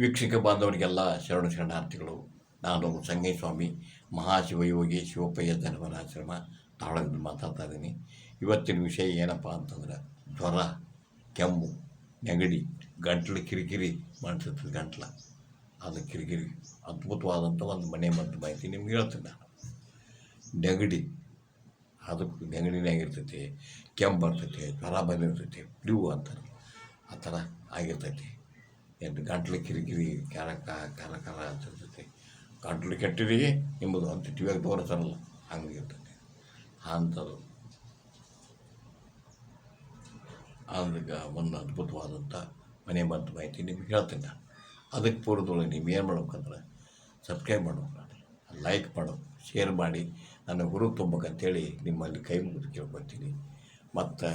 ವೀಕ್ಷಕ ಬಾಂಧವರಿಗೆಲ್ಲ ಶರಣ ಶರಣಾರ್ಥಿಗಳು, ನಾನು ಸಂಗಯ್ಯಸ್ವಾಮಿ ಮಹಾಶಿವಯೋಗಿ ಶಿವಪ್ಪಯ್ಯ ಧನವನಾಶ್ರಮ ತಾಳದಿಂದ ಮಾತಾಡ್ತಾ ಇದ್ದೀನಿ. ಇವತ್ತಿನ ವಿಷಯ ಏನಪ್ಪ ಅಂತಂದ್ರೆ, ಜ್ವರ, ಕೆಮ್ಮು, ನೆಗಡಿ, ಗಂಟ್ಲು ಕಿರಿಕಿರಿ ಮಾಡ್ತಿರ್ತದೆ ಗಂಟ್ಲ. ಅದು ಕಿರಿಕಿರಿ, ಅದ್ಭುತವಾದಂಥ ಒಂದು ಮನೆ ಮದ್ದು ಮಾಹಿತಿ ನಿಮ್ಗೆ ಹೇಳ್ತೀನಿ ನಾನು. ನೆಗಡಿ, ಅದಕ್ಕೆ ನೆಗಡಿನೇ ಇರ್ತೈತಿ ಕೆಮ್ಮು ಬರ್ತೈತಿ, ಜ್ವರ ಬಂದಿರ್ತೈತಿ, ಫ್ಲೂ ಅಂತಾರೆ, ಆ ಥರ ಆಗಿರ್ತೈತಿ. ಏನು ಗಂಟ್ಲು ಕಿರಿಕಿರಿ ಕ್ಯಾರ ಕಾರ ಅಂತ ಅಂತಿರ್ತೈತಿ ಗಂಟ್ಲು ಕೆಟ್ಟಿರಿ ನಿಮ್ಮದು ಅಂತ ಟಿವಿಯಾಗೆ ತೋರತಾರಲ್ಲ ಹಂಗೆ ಇರ್ತೈತಿ. ಅಂಥದ್ದು. ಅದಕ್ಕೆ ಒಂದು ಅದ್ಭುತವಾದಂಥ ಮನೆ ಮದ್ದು ಮಾಹಿತಿ ನಿಮ್ಗೆ ಹೇಳ್ತೀನಿ. ಅದಕ್ಕೆ ಪೂರ್ವದೊಳಗೆ ನೀವು ಏನು ಮಾಡ್ಬೇಕಂದ್ರೆ ಸಬ್ಸ್ಕ್ರೈಬ್ ಮಾಡ್ಬೇಕು ಲೈಕ್ ಮಾಡು, ಶೇರ್ ಮಾಡಿ. ನನ್ನ ಗುರು ತುಂಬಬೇಕಂತೇಳಿ ನಿಮ್ಮಲ್ಲಿ ಕೈ ಮುಗಿದು ಕೇಳ್ಕೊತೀನಿ. ಮತ್ತು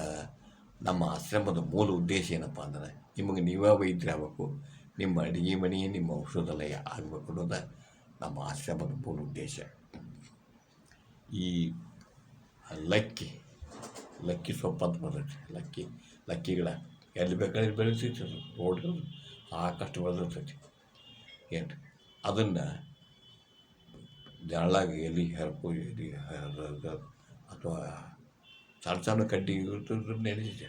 ನಮ್ಮ ಆಶ್ರಮದ ಮೂಲ ಉದ್ದೇಶ ಏನಪ್ಪ ಅಂದ್ರೆ ನಿಮಗೆ ನೀವೇ ವೈದ್ಯರಾಗಬೇಕು ನಿಮ್ಮ ಅಡುಗೆ ಮನೆ ನಿಮ್ಮ ಔಷಧಾಲಯ ಆಗಬೇಕು ಅನ್ನೋದು ನಮ್ಮ ಆಶ್ರಮದ ಮೂಲ ಉದ್ದೇಶ. ಈ ಲಕ್ಕಿ ಲಕ್ಕಿ ಸೊಪ್ಪು ಅಂತ ಲಕ್ಕಿ, ಲಕ್ಕಿಗಳ ಎಲ್ಲಿ ಬೇಕಾದ್ರೆ ಬೆಳೆಸೈತಿ ರೋಡ್ಗಳು ಸಾಕಷ್ಟು ಬೆಳೆದಿರ್ತೈತಿ ಏನು ಅದನ್ನು ಜಾಳಾಗಿ ಎಲ್ಲಿ ಹರ್ಕೊ, ಎಲ್ಲಿ ಅಥವಾ ಸಣ್ಣ ಸಣ್ಣ ಕಡ್ಡಿ ನೆನೆಸಿದೆ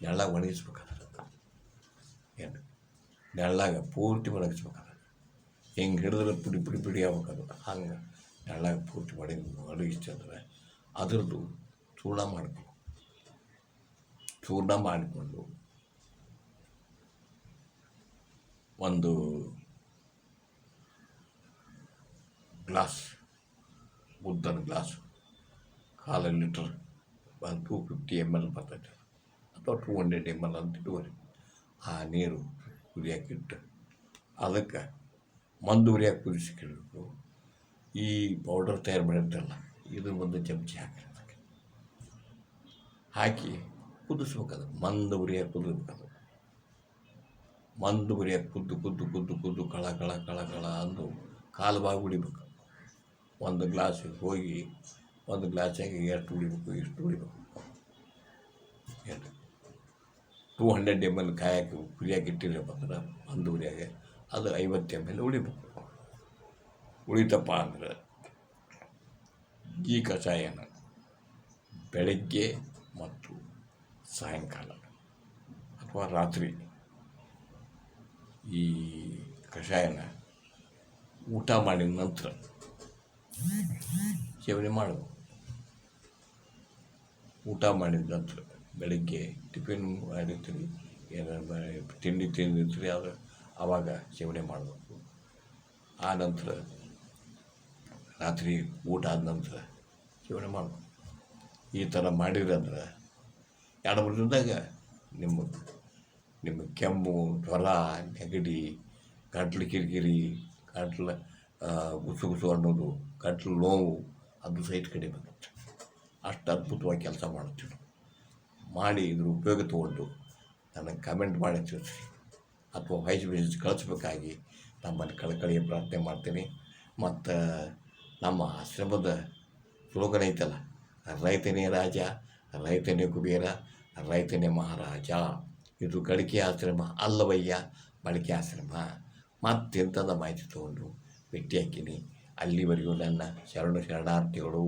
ನೆರಳಾಗ ಒಣಗಿಸ್ಬೇಕಾದ್ರೆ ಏನು? ನೆರಳಾಗ ಪೂರ್ತಿ ಒಣಗಿಸ್ಬೇಕಾದ್ರೆ ಹೆಂಗೆ ಹಿಡಿದ್ರೆ ಪುಡಿ ಪುಡಿ ಪುಡಿ ಆಗ್ಬೇಕದು ಹಂಗೆ ನೆರಳಾಗ ಪೂರ್ತಿ ಒಣಗಿ ಒಣಗಿಸ್ತಂದ್ರೆ ಅದ್ರದ್ದು ಚೂರ್ಣ ಮಾಡಿಕೊಂಡು ಚೂರ್ಣ ಮಾಡಿಕೊಂಡು ಒಂದು ಗ್ಲಾಸ್ ಉದ್ದನ ಗ್ಲಾಸ್ ಕಾಲು ಲೀಟ್ರ್ ಒಂದು ಟೂ ಫಿಫ್ಟಿ ಎಂ ಎಲ್ ಬರ್ತೈತೆ ಅಥವಾ ಟೂ ಹಂಡ್ರೆಡ್ ಎಂ ಎಲ್ ಅಂತ ಇಟ್ಕೋರಿ ಆ ನೀರು ಕುದಿಯೋಕ್ಕಿಟ್ಟು ಅದಕ್ಕೆ ಮಂದು ಉರಿಯಾಕೆ ಕುದಿಸಿಕಿಡಬೇಕು ಈ ಪೌಡರ್ ತಯಾರು ಮಾಡಿರ್ತಲ್ಲ ಇದು ಒಂದು ಚಮಚ ಹಾಕಿ ಅದಕ್ಕೆ ಹಾಕಿ ಕುದಿಸ್ಬೇಕದು ಮಂದು ಉರಿಯಾಗಿ ಕುದಿಸ್ಬೇಕದು ಮಂದು ಉರಿಯಾಗಿ ಕುದ್ದು ಕುದ್ದು ಕುದ್ದು ಕುದ್ದು ಕಳ ಕಳ ಕಳ ಕಳ ಅಂದು ಕಾಲು ಬಾಗಿ ಉಡಿಬೇಕು ಒಂದು ಗ್ಲಾಸಿಗೆ ಹೋಗಿ ಒಂದು ಗ್ಲಾಸಾಗಿ ಎಷ್ಟು ಉಳಿಬೇಕು ಇಷ್ಟು ಉಳಿಬೇಕು ಏನು? ಟೂ ಹಂಡ್ರೆಡ್ ಎಂ ಎಲ್ ಕಾಯಕ್ಕೆ ಕುದಿಯಾಕೆ ಇಟ್ಟಿರ್ಬೇಕಂದ್ರೆ ಒಂದು ಉರಿಯಾಗೆ ಅದು ಐವತ್ತು ಎಂ ಎಲ್ ಉಳಿಬೇಕು. ಉಳಿತಪ್ಪ ಅಂದ್ರೆ ಈ ಕಷಾಯನ ಬೆಳಗ್ಗೆ ಮತ್ತು ಸಾಯಂಕಾಲ ಅಥವಾ ರಾತ್ರಿ ಈ ಕಷಾಯನ ಊಟ ಮಾಡಿದ ನಂತರ, ಸೇವನೆ ಮಾಡಬೇಕು. ಊಟ ಮಾಡಿದ ನಂತರ ಬೆಳಗ್ಗೆ ಟಿಫಿನ್ ಮಾಡಿರ್ತೀವಿ ಏನಾರು ತಿಂಡಿ ತಿಂದಿರ್ತೀರಿ ಅದು ಆವಾಗ ಸೇವನೆ ಮಾಡಬೇಕು. ಆ ನಂತರ ರಾತ್ರಿ ಊಟ ಆದ ನಂತರ ಸೇವನೆ ಮಾಡಬೇಕು. ಈ ಥರ ಮಾಡಿರಂದ್ರೆ ಎರಡು ಮೂರು ದಿನದಾಗ ನಿಮ್ಮ ನಿಮ್ಮ ಕೆಮ್ಮು, ಜ್ವರ, ನೆಗಡಿ ಗಂಟ್ಲು ಕಿರಿಕಿರಿ ಗಂಟ್ಲು ಗುಸು ಗುಸು ಅನ್ನೋದು ಗಂಟ್ಲು ನೋವು ಅದು ಸಹಿತ ಕಡಿಮೆ. ಅಷ್ಟು ಅದ್ಭುತವಾಗಿ ಕೆಲಸ ಮಾಡ್ತೀವಿ ಮಾಡಿ ಇದ್ರ ಉಪಯೋಗ ತೊಗೊಂಡು ನನಗೆ ಕಮೆಂಟ್ ಮಾಡಿ ತಿಳಿಸಿ. ಅಥವಾ ವಾಯ್ಸ್ ಮೆಸೇಜ್ ಕಳಿಸ್ಬೇಕಾಗಿ ನಮ್ಮಲ್ಲಿ ಕಳಕಳಿಯ ಪ್ರಾರ್ಥನೆ ಮಾಡ್ತೀನಿ. ಮತ್ತು ನಮ್ಮ ಆಶ್ರಮದ ಸ್ಲೋಗನ್ ಐತಲ್ಲ, ರೈತನೇ ರಾಜ, ರೈತನೇ ಕುಬೇರ, ರೈತನೇ ಮಹಾರಾಜ. ಇದು ಗಳಿಕೆ ಆಶ್ರಮ ಅಲ್ಲವಯ್ಯ ಬಳಕೆ ಆಶ್ರಮ. ಮತ್ತೆಂಥದ ಮಾಹಿತಿ ತೊಗೊಂಡು ಭೇಟಿ ಹಾಕಿನಿ. ಅಲ್ಲಿವರೆಗೂ ನನ್ನ ಶರಣ ಶರಣಾರ್ಥಿಗಳು.